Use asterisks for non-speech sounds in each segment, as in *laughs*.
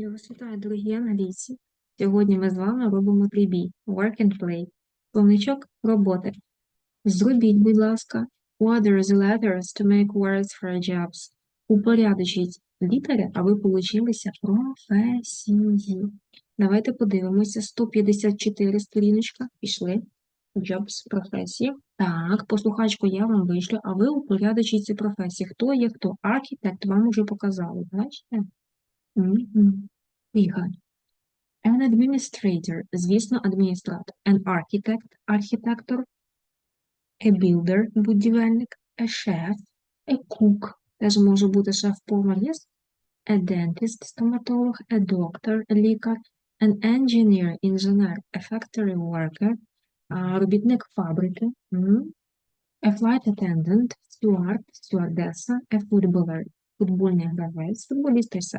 Я вас вітаю, дорогі англійці. Сьогодні ми з вами робимо прибій Work and Play. Словничок роботи. Зробіть, будь ласка, order the letters to make words for jobs. Упорядочіть літери, а ви получилися професії. Давайте подивимося. 154 сторіночка. Пішли. Jobs, професії. Так, послухачку я вам вишлю, а ви упорядочіть ці професії. Хто є хто? Архітект вам уже показали, бачите? Мгм. Поїхали. An administrator, звісно, адміністратор. An architect, архітектор. A builder, будівельник. A chef, a cook, теж може бути шеф-повар, yes? A dentist, стоматолог. A doctor, лікар. An engineer, інженер. A factory worker, а, робітник фабрики. М. A flight attendant, steward, стюардеса. A footballer, футбольний гравець, футболіст і все.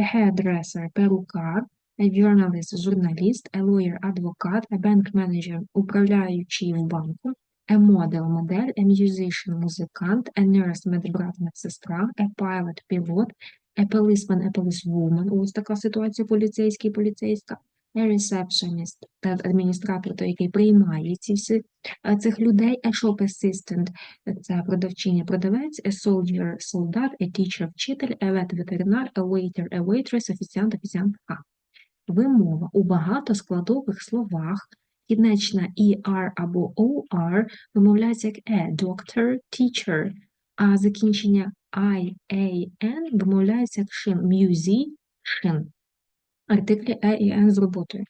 A hairdresser – перукар, a journalist – журналіст, a lawyer – адвокат, a bank manager – управляючий в банку, a model – модель, a musician – музикант, a nurse – медбрат, медсестра, a pilot – пілот, a policeman – a policewoman – ось така ситуація поліцейський, поліцейська, receptionist – адміністратор, той, який приймає ці всі, е, цих людей, a shop assistant – це продавчиня, продавець, a soldier – солдат, a teacher – вчитель, a vet – ветеринар, a waiter – a waitress, офіціант – офіціантка. Вимова у багатоскладових словах кінечна ER або OR вимовляється як e, doctor, teacher, а закінчення I, A, N вимовляється як шин, musician. Артиклі E і N з роботою.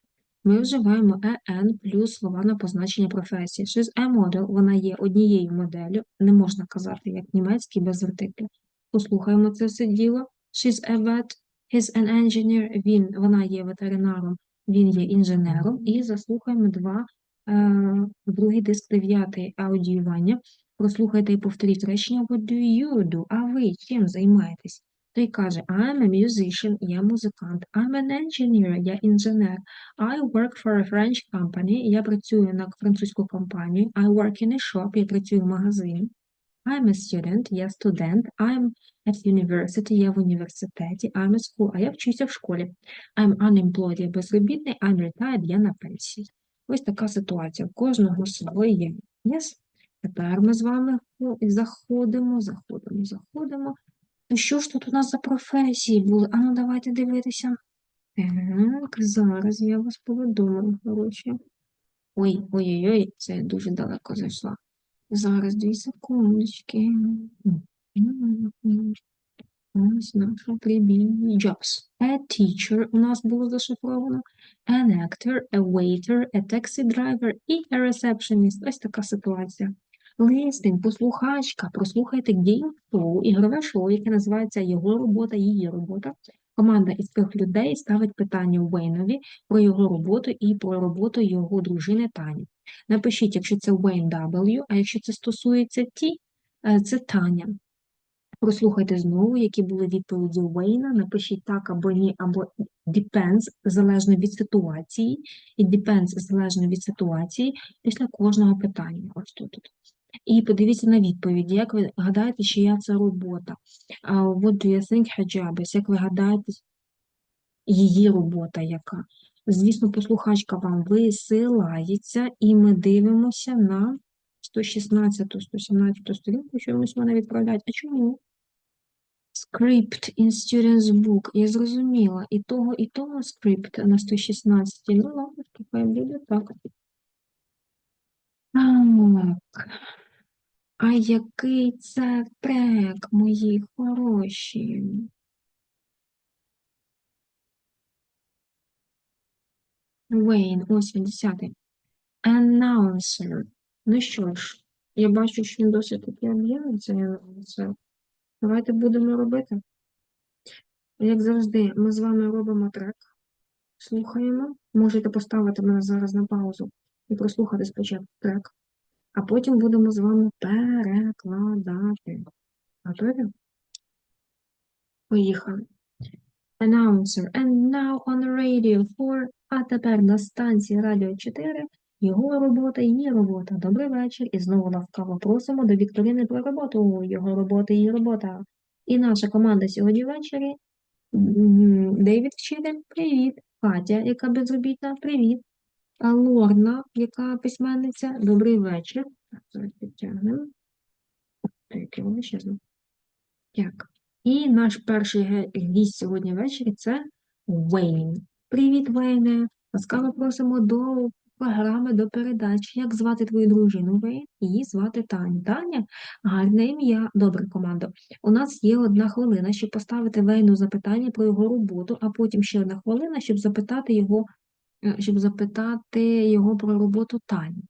Ми вживаємо EN плюс слова на позначення професії. A model, вона є однією моделлю, не можна казати, як німецький без артиклів. Послухаємо це все діло. She's a vet, he's an engineer, він, вона є ветеринаром, він є інженером. І заслухаємо два, е, другий диск, дев'ятий аудіювання. Прослухайте і повторіть речення What do you do? А ви чим займаєтесь? Той каже, I'm a musician, я музикант. I'm an engineer, я інженер. I work for a French company, я працюю на французьку компанію. I work in a shop, я працюю в магазині. I'm a student, я студент. I'm at university, я в університеті. I'm at school, а я вчуся в школі. I'm unemployed, я безробітний. I'm retired, я на пенсії. Ось така ситуація. У кожного своє. Yes? Тепер ми з вами ну, заходимо, заходимо, заходимо. Ну що ж тут у нас за професії були? А ну давайте дивитися. Так, зараз я вас повідомлю, коротше. Ой, ой-ой-ой, це дуже далеко зайшла. Зараз дві секундочки. Ось наша прибій. Jobs. A teacher у нас було зашифровано. An actor, a waiter, a taxi driver і a receptionist. Ось така ситуація. Листень, послухачка, прослухайте Show, ігрове шоу, яке називається Його робота, її робота. Команда із трьох людей ставить питання Уейнові про його роботу і про роботу його дружини Тані. Напишіть, якщо це Wayne W, а якщо це стосується Ті, е, це Таня. Прослухайте знову, які були відповіді Уейна. Напишіть так або ні, або depends, залежно від ситуації, і depends залежно від ситуації після кожного питання. Ось тут. І подивіться на відповіді. Як ви гадаєте, чия це робота? What do you think her? Як ви гадаєте, її робота яка? Звісно, послухачка вам висилається, і ми дивимося на 116 117 сторінку, чомусь мене відправляють. А чому? Script in Student's Book. Я зрозуміла. І того, і того скрипт на 116. Ну, ладно, так. Так. А який це трек, мої хороші? Wayne, ось він, десятий. Announcer. Ну що ж, я бачу, що він досить таки об'ємний, цей. Давайте будемо робити. Як завжди, ми з вами робимо трек, слухаємо. Можете поставити мене зараз на паузу і прослухати спочатку трек, а потім будемо з вами перекладати. Готові? Поїхали. Announcer. And now on Radio 4. А тепер на станції Радіо 4 його робота, її робота. Добрий вечір. І знову ласкаво просимо до Вікторини про роботу. Його робота, її робота. І наша команда сьогодні ввечері М, Дейвід вчитель, привіт. Катя, яка безробітна, привіт. Лорна, яка письменниця, добрий вечір. Зараз підтягнемо. Так. І наш перший гість сьогодні ввечері це Вейн. Привіт, Вейне. Ласкаво просимо до програми, до передач. Як звати твою дружину, Вейн? Її звати Таня. Таня, гарне ім'я. Добре, командо. У нас є одна хвилина, щоб поставити Вейну запитання про його роботу, а потім ще одна хвилина, щоб запитати його, щоб запитати його про роботу Тані.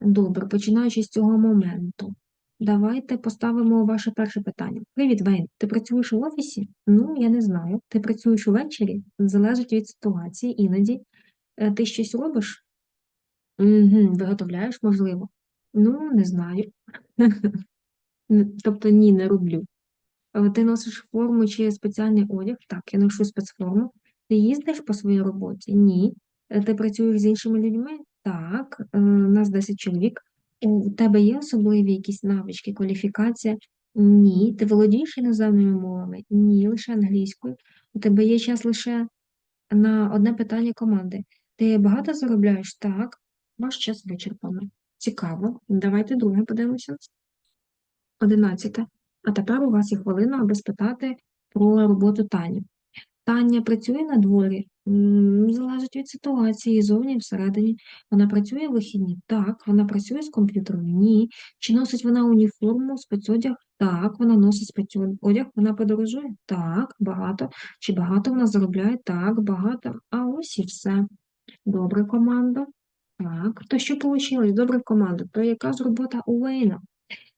Добре, починаючи з цього моменту. Давайте поставимо ваше перше питання. Привіт, Вейн. Ти працюєш у офісі? Ну, я не знаю. Ти працюєш увечері? Залежить від ситуації, іноді. Е, Ти щось робиш? Угу, виготовляєш, можливо. Ну, не знаю. *laughs* Тобто ні, не роблю. Е, Ти носиш форму чи спеціальний одяг? Так, я ношу спецформу. Ти їздиш по своїй роботі? Ні. Е, Ти працюєш з іншими людьми? Так, Е, нас 10 чоловік. У тебе є особливі якісь навички, кваліфікація? Ні. Ти володієш іноземними мовами? Ні, лише англійською. У тебе є час лише на одне питання команди. Ти багато заробляєш? Так. Ваш час вичерпано. Цікаво. Давайте друге подивимося. Одинадцяте. А тепер у вас є хвилина, аби спитати про роботу Тані. Таня працює на дворі? Залежить від ситуації, зовні всередині. Вона працює в вихідні? Так. Вона працює з комп'ютером? Ні. Чи носить вона уніформу, спецодяг? Так. Вона носить спецодяг. Вона подорожує? Так. Багато. Чи багато вона заробляє? Так, багато. А ось і все. Добре, команда. Так. То що вийшло? Добре, команда. То яка ж робота у Вейна?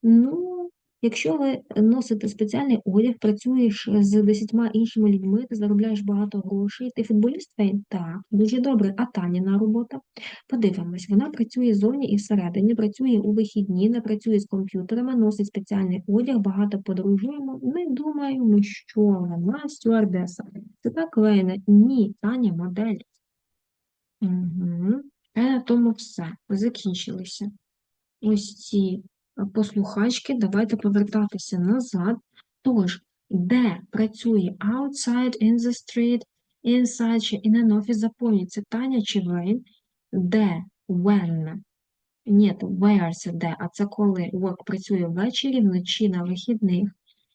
Ну, якщо ви носите спеціальний одяг, працюєш з десятьма іншими людьми, ти заробляєш багато грошей, ти футболіст Фейн? Так, дуже добре. А Таніна робота? Подивимось, вона працює зовні і всередині, працює у вихідні, не працює з комп'ютерами, носить спеціальний одяг, багато подорожуємо. Не думаємо, що вона стюардеса. Це так, Лейна? Ні, Таня модель. Угу. На тому все. Закінчилися ось ці послухачки, давайте повертатися назад. Тож, де працює outside in the street, inside чи in an office, запомніть, це Таня чи Вейн, де, when, ні, where це де, а це коли work працює ввечері, вночі на вихідних,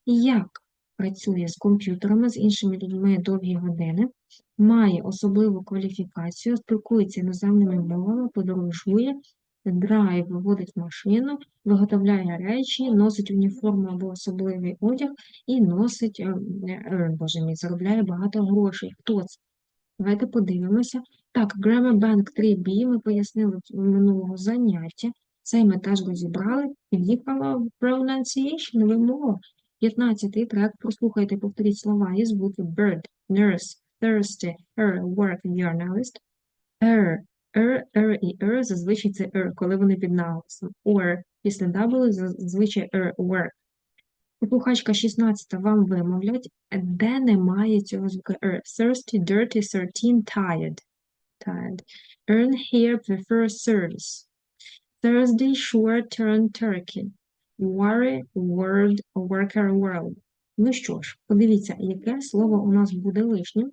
як працює з комп'ютерами, з іншими людьми довгі години, має особливу кваліфікацію, спілкується іноземними мовами, подорожує, драйв, виводить машину, виготовляє речі, носить уніформу або особливий одяг і носить, е, е, боже мій, заробляє багато грошей. Хто це? Давайте подивимося. Так, Grammar Bank 3B ми пояснили минулого заняття. Цей ми теж розібрали. Під'їхала pronunciation, вимова. 15-й трек. Прослухайте, повторіть слова і звуки. Bird, nurse, thirsty, her, work, journalist. Er, er, er і er, зазвичай це er, коли вони під наголосом. Or, після W, зазвичай er, work. Послухачка 16 вам вимовлять, де немає цього звука er. Thirsty, dirty, thirteen, tired. Tired. Earn here, prefer service. Thursday, sure, turn turkey. Worry, word, worker, world. Ну що ж, подивіться, яке слово у нас буде лишнім.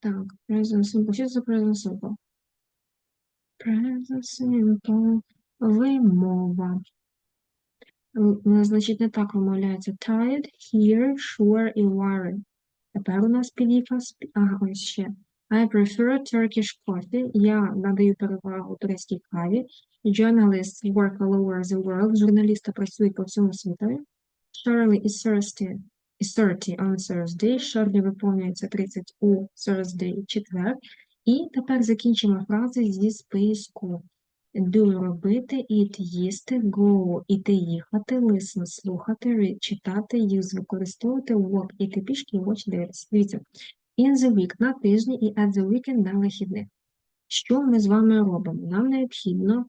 Так, present simple. Що це present simple? Present simple. Вимова. Значить, не так вимовляється. Tired, here, sure і worry. Тепер у нас під'їхав, сп- ага, ось ще. I prefer Turkish coffee. Я надаю перевагу турецькій каві. Journalists work all over the world. Журналісти працюють по всьому світові. Shirley is thirsty, 30 on Thursday. Shirley виповнюється 30 у Thursday, четвер. І тепер закінчимо фрази зі списку. Do – робити, eat – їсти, go – іти їхати, listen – слухати, read – читати, use – використовувати, walk – іти пішки, watch – дивитися. Дивіться, in the week – на тижні і at the weekend – на вихідних. Що ми з вами робимо? Нам необхідно,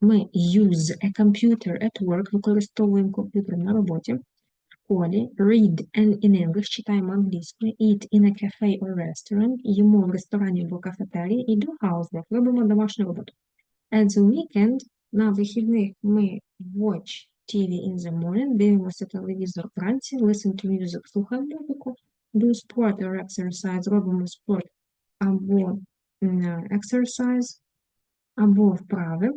ми use a computer at work, використовуємо комп'ютер на роботі, в школі, read and in English, читаємо англійською, eat in a cafe or restaurant, їмо в ресторані або кафетерії, і do housework, робимо домашню роботу. At the weekend, на вихідних ми watch TV in the morning, дивимося телевізор вранці, listen to music, слухаємо музику, do sport or exercise, робимо спорт або м, exercise, або вправи,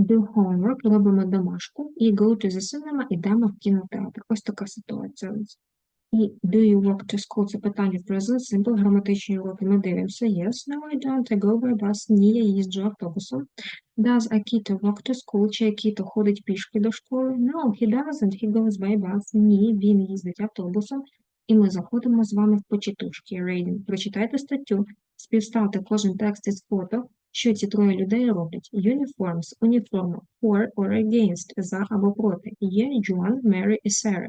do homework, робимо домашку, і go to the cinema, ідемо в кінотеатр. Ось така ситуація. І do you walk to school? Це питання в present simple, граматичні уроки. Ми дивимося. Yes, no, I don't. I go by bus. Ні, я їжджу автобусом. Does Akito walk to school? Чи Акіто ходить пішки до школи? No, he doesn't. He goes by bus. Ні, він їздить автобусом. І ми заходимо з вами в почитушки. Reading. Прочитайте статтю, співставте кожен текст із фото, що ці троє людей роблять. Uniforms, уніформа, for or against, за або проти. Є John, Mary і Sarah.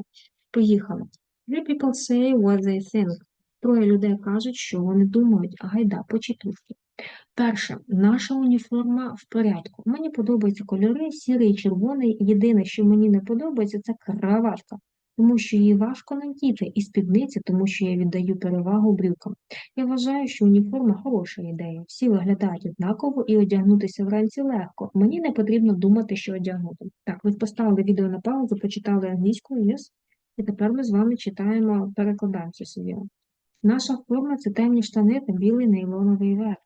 Поїхали. Three people say what they think. Троє людей кажуть, що вони думають. Гайда, почитушки. Перше, наша уніформа в порядку. Мені подобаються кольори, сірий червоний. Єдине, що мені не подобається, це краватка, тому що її важко надіти, і спідниці, тому що я віддаю перевагу брюкам. Я вважаю, що уніформа хороша ідея. Всі виглядають однаково і одягнутися вранці легко. Мені не потрібно думати, що одягнути. Так, ви поставили відео на паузу, почитали англійською, yes? І тепер ми з вами читаємо, перекладаємо це собі. Наша форма це темні штани та білий нейлоновий верх.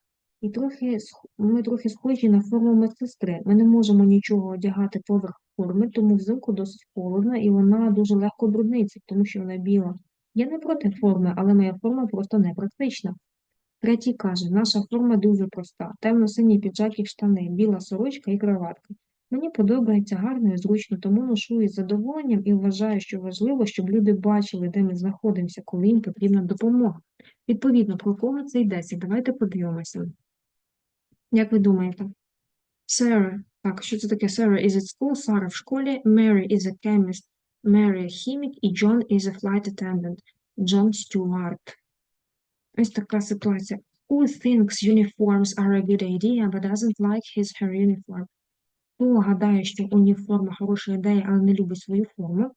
І трохи ми трохи схожі на форму медсестри. Ми не можемо нічого одягати поверх форми, тому взимку досить холодно і вона дуже легко брудниться, тому що вона біла. Я не проти форми, але моя форма просто не практична. Третій каже, наша форма дуже проста. Темно-синій піджак штани, біла сорочка і краватка. Мені подобається гарно і зручно, тому ношу із задоволенням і вважаю, що важливо, щоб люди бачили, де ми знаходимося, коли їм потрібна допомога. Відповідно, про кого це йдеться? Давайте подивимося. Як ви думаєте? Sarah. Так, що це таке? Sarah is at school, Сара в школі, Mary is a chemist, Mary хімік і John is a flight attendant, John Stewart. Ось така ситуація. Who thinks uniforms are a good idea, but doesn't like his her uniform? Хто гадає, що уніформа хороша ідея, але не любить свою форму?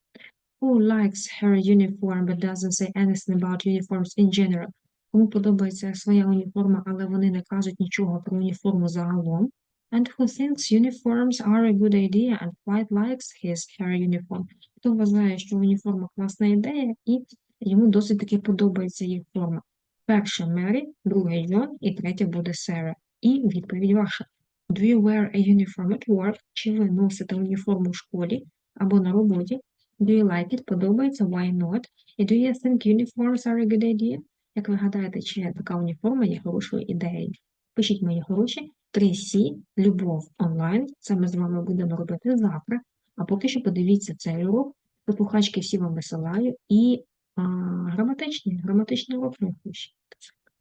Who likes her uniform, but doesn't say anything about uniforms in general? Кому подобається своя уніформа, але вони не кажуть нічого про уніформу загалом? And who thinks uniforms are a good idea and quite likes his her uniform? Хто вважає, що уніформа класна ідея, і йому досить таки подобається їх форма? Перша Мері, друга Джон і третя буде Сара. І відповідь ваша. Do you wear a uniform at work? Чи ви носите уніформу в школі або на роботі? Do you like it? Подобається? Why not? І do you think uniforms are a good idea? Як ви гадаєте, чи така уніформа є хорошою ідеєю? Пишіть мої хороші 3C, любов онлайн. Це ми з вами будемо робити завтра. А поки що подивіться цей урок. Випухачки всі вам висилаю. І а, граматичні, граматичні уроки найкращі.